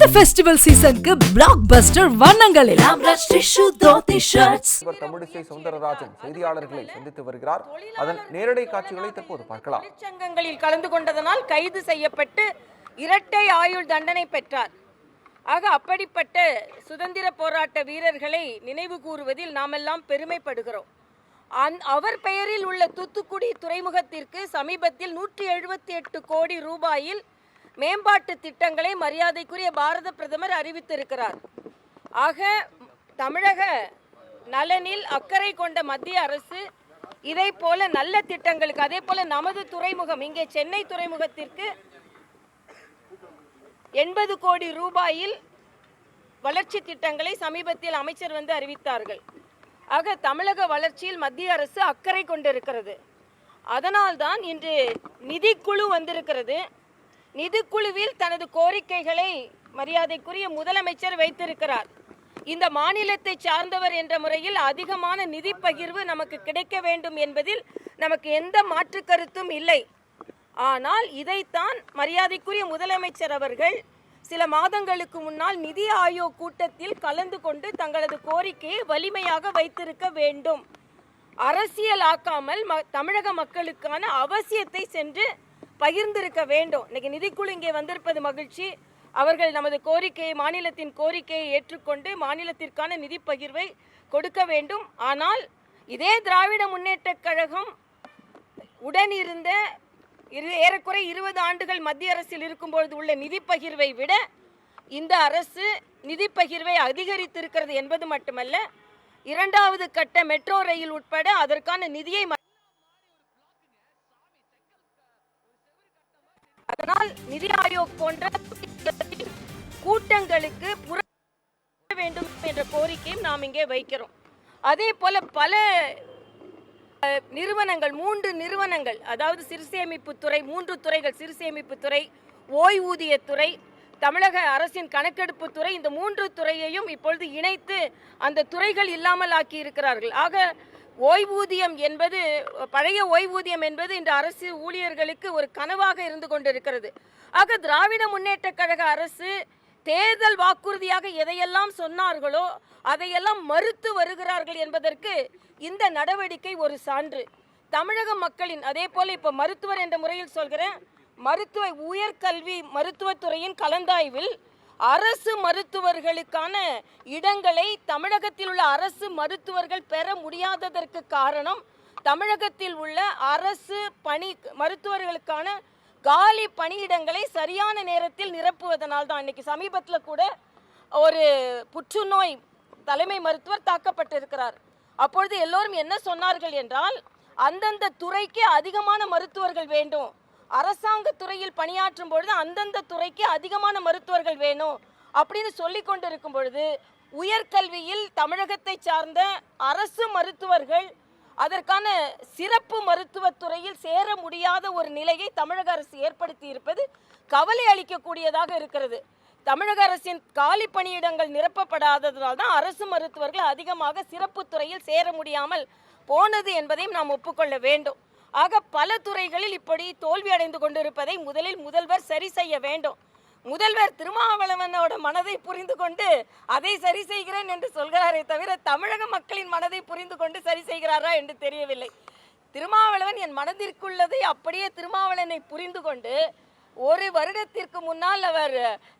இந்த ஃபெஸ்டிவல் சீசனுக்கு பிளாக் பஸ்டர் வண்ணங்களில் தமிழிசை சவுந்தரராஜன் செய்தியாளர்களை சந்தித்து வருகிறார். அதன் நேரடி காட்சிகளை தற்போது பார்க்கலாம். தொழிற்சங்கங்களில் கலந்து கொண்டதனால் கைது செய்யப்பட்டு இரட்டை ஆயுள் தண்டனை பெற்றார். ஆக அப்படிப்பட்ட சுதந்திர போராட்ட வீரர்களை நினைவு கூறுவதில் நாமெல்லாம் பெருமைப்படுகிறோம். அந் அவர் பெயரில் உள்ள தூத்துக்குடி துறைமுகத்திற்கு சமீபத்தில் நூற்றி எழுபத்தி எட்டு கோடி ரூபாயில் மேம்பாட்டு திட்டங்களை மரியாதைக்குரிய பாரத பிரதமர் அறிவித்திருக்கிறார். ஆக தமிழக நலனில் அக்கறை கொண்ட மத்திய அரசு இதை போல நல்ல திட்டங்களுக்கு அதே போல நமது துறைமுகம் இங்கே சென்னை துறைமுகத்திற்கு எண்பது கோடி ரூபாயில் வளர்ச்சி திட்டங்களை சமீபத்தில் அமைச்சர் வந்து அறிவித்தார்கள். ஆக தமிழக வளர்ச்சியில் மத்திய அரசு அக்கறை கொண்டிருக்கிறது. அதனால்தான் இன்று நிதிக்குழு வந்திருக்கிறது. நிதிக்குழுவில் தனது கோரிக்கைகளை மரியாதைக்குரிய முதலமைச்சர் வைத்திருக்கிறார். இந்த மாநிலத்தை சார்ந்தவர் என்ற முறையில் அதிகமான நிதி பகிர்வு நமக்கு கிடைக்க வேண்டும் என்பதில் நமக்கு எந்த மாற்று கருத்தும் இல்லை. ஆனால் இதைத்தான் மரியாதைக்குரிய முதலமைச்சர் அவர்கள் சில மாதங்களுக்கு முன்னால் நிதி ஆயோக் கூட்டத்தில் கலந்து கொண்டு தங்களது கோரிக்கையை வலிமையாக வைத்திருக்க வேண்டும். அரசியல் ஆக்காமல் ம தமிழக மக்களுக்கான அவசியத்தை சென்று பகிர்ந்திருக்க வேண்டும். இன்னைக்கு நிதிக்குழு இங்கே வந்திருப்பது மகிழ்ச்சி. அவர்கள் நமது கோரிக்கையை மாநிலத்தின் கோரிக்கையை ஏற்றுக்கொண்டு மாநிலத்திற்கான நிதி பகிர்வை கொடுக்க வேண்டும். ஆனால் இதே திராவிட முன்னேற்றக் கழகம் உடன் இருந்த இரு ஏறக்குறை இருபது ஆண்டுகள் மத்திய அரசில் இருக்கும்பொழுது உள்ள நிதி பகிர்வை விட இந்த அரசு நிதி பகிர்வை அதிகரித்திருக்கிறது என்பது மட்டுமல்ல இரண்டாவது கட்ட மெட்ரோ ரயில் உட்பட அதற்கான நிதியை அதனால் நிதி ஆயோக் போன்ற கூட்டங்களுக்கு புற வேண்டும் என்ற கோரிக்கையும் நாம் இங்கே வைக்கிறோம். அதே போல பல நிறுவனங்கள் மூன்று நிறுவனங்கள் அதாவது சிறுசேமிப்பு துறை மூன்று துறைகள் சிறுசேமிப்பு துறை ஓய்வூதியத்துறை தமிழக அரசின் கணக்கெடுப்பு துறை இந்த மூன்று துறையையும் இப்பொழுது இணைத்து அந்த துறைகள் இல்லாமல் ஆக்கி இருக்கிறார்கள். ஆக ஓய்வூதியம் என்பது பழைய ஓய்வூதியம் என்பது இந்த அரசு ஊழியர்களுக்கு ஒரு கனவாக இருந்து கொண்டிருக்கிறது. ஆக திராவிட முன்னேற்றக் கழக அரசு தேர்தல் வாக்குறுதியாக எதையெல்லாம் சொன்னார்களோ அதையெல்லாம் மறுத்து வருகிறார்கள் என்பதற்கு இந்த நடவடிக்கை ஒரு சான்று. தமிழக மக்களின் அதே போல இப்போ மருத்துவர் என்ற முறையில் சொல்கிறேன் மருத்துவ உயர்கல்வி மருத்துவத்துறையின் கலந்தாய்வில் அரசு மருத்துவர்களுக்கான இடங்களை தமிழகத்தில் உள்ள அரசு மருத்துவர்கள் பெற முடியாததற்கு காரணம் தமிழகத்தில் உள்ள அரசு பணி மருத்துவர்களுக்கான காலி பணியிடங்களை சரியான நேரத்தில் நிரப்புவதனால் தான் இன்னைக்கு சமீபத்தில் கூட ஒரு புற்றுநோய் தலைமை மருத்துவர் தாக்கப்பட்டிருக்கிறார். அப்பொழுது எல்லோரும் என்ன சொன்னார்கள் என்றால் அந்தந்த துறைக்கு அதிகமான மருத்துவர்கள் வேண்டும். அரசாங்க துறையில் பணியாற்றும் பொழுது அந்தந்த துறைக்கு அதிகமான மருத்துவர்கள் வேணும் அப்படின்னு சொல்லி கொண்டிருக்கும் பொழுது உயர்கல்வியில் தமிழகத்தை சார்ந்த அரசு மருத்துவர்கள் அதற்கான சிறப்பு மருத்துவத் துறையில் சேர முடியாத ஒரு நிலையை தமிழக அரசு ஏற்படுத்தி இருப்பது கவலை அளிக்கக்கூடியதாக இருக்கிறது. தமிழக அரசின் காலி பணியிடங்கள் நிரப்பப்படாததால் தான் அரசு மருத்துவர்கள் அதிகமாக சிறப்பு துறையில் சேர முடியாமல் போனது என்பதையும் நாம் ஒப்புக்கொள்ள வேண்டும். ஆக பல துறைகளில் இப்படி தோல்வி அடைந்து கொண்டிருப்பதை முதலில் முதல்வர் சரி செய்ய வேண்டும். முதல்வர் திருமாவளவனோட மனதை புரிந்து கொண்டு அதை சரி செய்கிறேன் என்று சொல்கிறாரே தவிர தமிழக மக்களின் மனதை புரிந்து கொண்டு சரி செய்கிறாரா என்று தெரியவில்லை. திருமாவளவன் என் மனதிற்குள்ளதை அப்படியே திருமாவளவனை புரிந்து கொண்டு ஒரு வருடத்திற்கு முன்னால் அவர்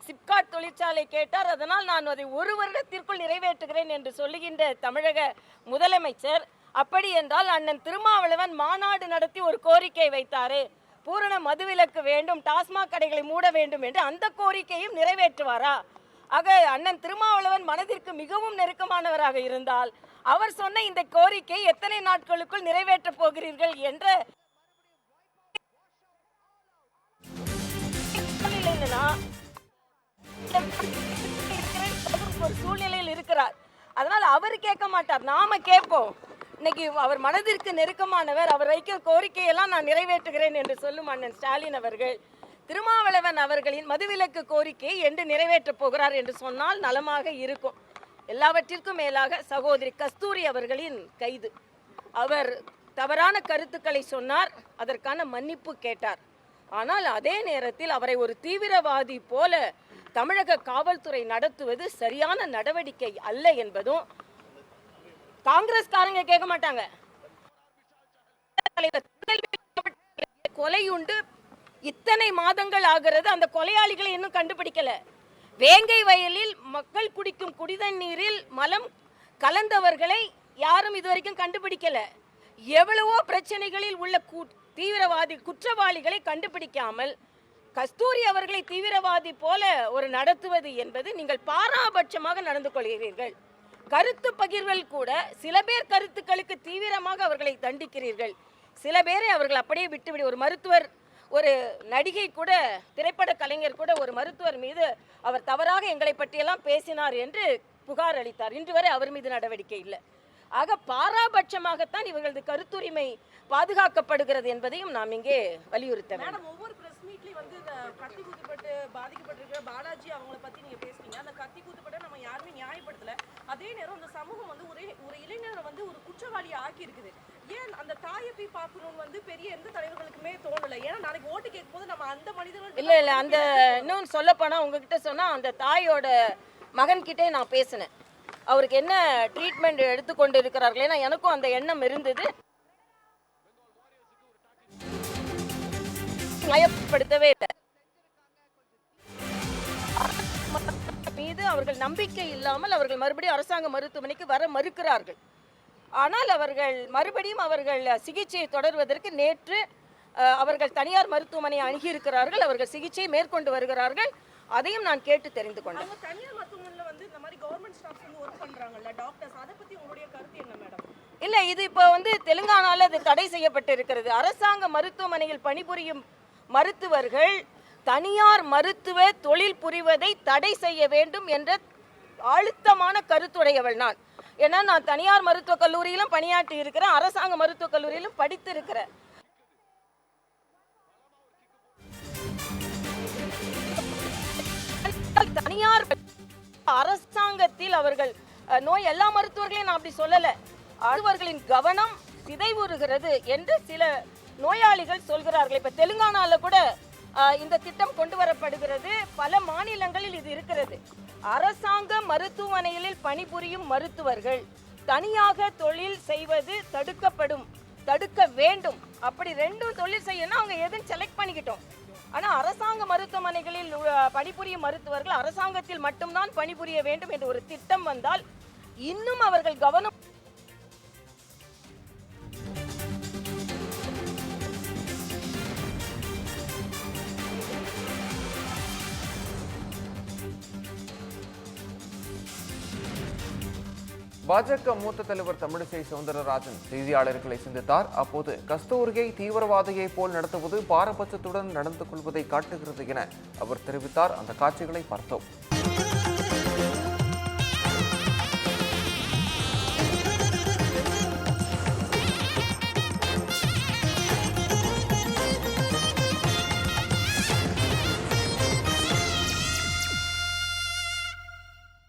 சிப்காட் தொழிற்சாலை கேட்டார். அதனால் நான் அதை ஒரு வருடத்திற்குள் நிறைவேற்றுகிறேன் என்று சொல்லுகின்ற தமிழக முதலமைச்சர் அப்படி என்றால் அண்ணன் திருமாவளவன் மாநாடு நடத்தி ஒரு கோரிக்கை வைத்தாரு. பூரண மதுவிலக்கு வேண்டும் டாஸ்மாக் கடைகளை மூட வேண்டும் என்று அந்த கோரிக்கையும் நிறைவேற்றுவாரா? ஆக அண்ணன் திருமாவளவன் மனதிற்கு மிகவும் நெருக்கமானவராக இருந்தால் அவர் சொன்ன இந்த கோரிக்கை எத்தனை நாட்களுக்குள் நிறைவேற்றப் போகிறீர்கள் என்ற ஒரு சூழ்நிலையில் இருக்கிறார். அதனால் அவர் கேட்க மாட்டார் நாம கேட்போம். இன்னைக்கு அவர் மனதிற்கு நெருக்கமானவர் அவர் வைக்கிற கோரிக்கையெல்லாம் நான் நிறைவேற்றுகிறேன் என்று சொல்லும் அண்ணன் ஸ்டாலின் அவர்கள் திருமாவளவன் அவர்களின் மதுவிலக்கு கோரிக்கையை என்று நிறைவேற்றப் போகிறார் என்று சொன்னால் நலமாக இருக்கும். எல்லாவற்றிற்கும் மேலாக சகோதரி கஸ்தூரி அவர்களின் கைது. அவர் தவறான கருத்துக்களை சொன்னார் அதற்கான மன்னிப்பு கேட்டார். ஆனால் அதே நேரத்தில் அவரை ஒரு தீவிரவாதி போல தமிழக காவல்துறை நடத்துவது சரியான நடவடிக்கை அல்ல என்பதும் காங்கிரஸ்காரங்க கேட்க மாட்டாங்க. கொலை உண்டு. இத்தனை மாதங்கள் ஆகிறது அந்த கொலையாளிகளை இன்னும் கண்டுபிடிக்கல. வேங்கை வயலில் மக்கள் குடிக்கும் குடிதண்ணீரில் மலம் கலந்தவர்களை யாரும் இதுவரைக்கும் கண்டுபிடிக்கல. எவ்வளவோ பிரச்சனைகளில் உள்ள தீவிரவாதி குற்றவாளிகளை கண்டுபிடிக்காமல் கஸ்தூரி அவர்களை தீவிரவாதி போல ஒரு நடத்துவது என்பது நீங்கள் பாராபட்சமாக நடந்து கொள்கிறீர்கள். கருத்து பகிர்வில் கூட சில பேர் கருத்துக்களுக்கு தீவிரமாக அவர்களை தண்டிக்கிறீர்கள். சில பேரை அவர்கள் அப்படியே விட்டுவிடு. ஒரு மருத்துவர் ஒரு நடிகை கூட திரைப்பட கலைஞர் கூட ஒரு மருத்துவர் மீது அவர் தவறாக எங்களை பற்றியெல்லாம் பேசினார் என்று புகார் அளித்தார். இன்று வரை அவர் மீது நடவடிக்கை இல்லை. ஆக பாராபட்சமாகத்தான் இவர்களது கருத்துரிமை பாதுகாக்கப்படுகிறது என்பதையும் நாம் இங்கே வலியுறுத்த வேண்டும். எப்படி வந்து இந்த கத்தி குத்துப்பட்டு பாதிக்கப்பட்டிருக்கிற பாலாஜி அவங்கள பத்தி நீங்க பேசுனீங்க. அந்த கத்தி குத்துப்பட்ட நம்ம யாருமே நியாயப்படுத்தல. அதே நேரம் அந்த சமூகம் வந்து ஒரே ஒரு இளைஞரை வந்து ஒரு குற்றவாளியை ஆக்கி இருக்குது ஏன் அந்த தாயை போய் பார்க்கணும்னு வந்து பெரிய எந்த தலைவர்களுக்குமே தோணல? ஏன்னா நாளைக்கு ஓட்டு கேட்கும் போது நம்ம அந்த மனிதர்கள் இல்ல இல்ல அந்த இன்னும் சொல்ல போனா உங்ககிட்ட சொன்னா அந்த தாயோட மகன்கிட்டே நான் பேசினேன். அவருக்கு என்ன ட்ரீட்மெண்ட் எடுத்துக்கொண்டு இருக்கிறார்கள் ஏன்னா எனக்கும் அந்த எண்ணம் இருந்தது. நயப்படுத்தவே இல்லை. மீது அவர்கள் நம்பிக்கை இல்லாமல் அவர்கள் மறுபடியும் அரசாங்க மருத்துவமனைக்கு வர மறுக்கிறார்கள். ஆனால் அவர்கள் மறுபடியும் அவர்கள் சிகிச்சையை தொடர்வதற்கு நேற்று அவர்கள் தனியார் மருத்துவமனையை அணுகியிருக்கிறார்கள். அவர்கள் சிகிச்சை மேற்கொண்டு வருகிறார்கள். அதையும் நான் கேட்டு தெரிந்து கொண்டேன். தனியார் மருத்துவமனையில வந்து இந்த மாதிரி கவர்மெண்ட் ஸ்டாஃப்ஸ் வந்து ஒர்க் பண்றாங்கல்ல டாக்டர்ஸ் அதை பத்தி உங்களுடைய கருத்து என்ன மேடம் இல்ல இது இப்போ வந்து தெலுங்கானால இது தடை செய்யப்பட்டிருக்கிறது. அரசாங்க மருத்துவமனையில் பணிபுரியும் மருத்துவர்கள் தனியார் மருத்துவ தொழில் புரிவதை தடை செய்ய வேண்டும் என்ற அழுத்தமான கருத்துடையவள் நான். ஏன்னா நான் தனியார் மருத்துவக் கல்லூரியிலும் பணியாற்றி இருக்கிறேன் அரசாங்க மருத்துவக் கல்லூரியிலும் படித்திருக்கிறேன். தனியார் அரசாங்கத்தில் அவர்கள் நோய் எல்லா மருத்துவர்களையும் நான் அப்படி சொல்லலை. அலுவலர்களின் கவனம் சிதைவுறுகிறது என்று சில நோயாளிகள் சொல்கிறார்கள். இப்ப தெலுங்கானால கூட இந்த திட்டம் கொண்டு வரப்படுகிறது. பல மாநிலங்களில் இது இருக்கிறது. அரசாங்க மருத்துவமனைகளில் பணிபுரியும் மருத்துவர்கள் தனியாக தொழில் செய்வது தடுக்கப்படும் தடுக்க வேண்டும். அப்படி ரெண்டும் தொழில் செய்யணும் அவங்க எதுன்னு செலக்ட் பண்ணிக்கிட்டோம். ஆனால் அரசாங்க மருத்துவமனைகளில் பணிபுரியும் மருத்துவர்கள் அரசாங்கத்தில் மட்டும்தான் பணிபுரிய வேண்டும் என்ற ஒரு திட்டம் வந்தால் இன்னும் அவர்கள் கவனம் பாஜக மூத்த தலைவர் தமிழிசை சவுந்தரராஜன் செய்தியாளர்களை சந்தித்தார். அப்போது கஸ்தூரியை தீவிரவாதியை போல் நடத்துவது பாரபட்சத்துடன் நடந்து கொள்வதை காட்டுகிறது என அவர் தெரிவித்தார். அந்த காட்சிகளை பார்த்தோம்.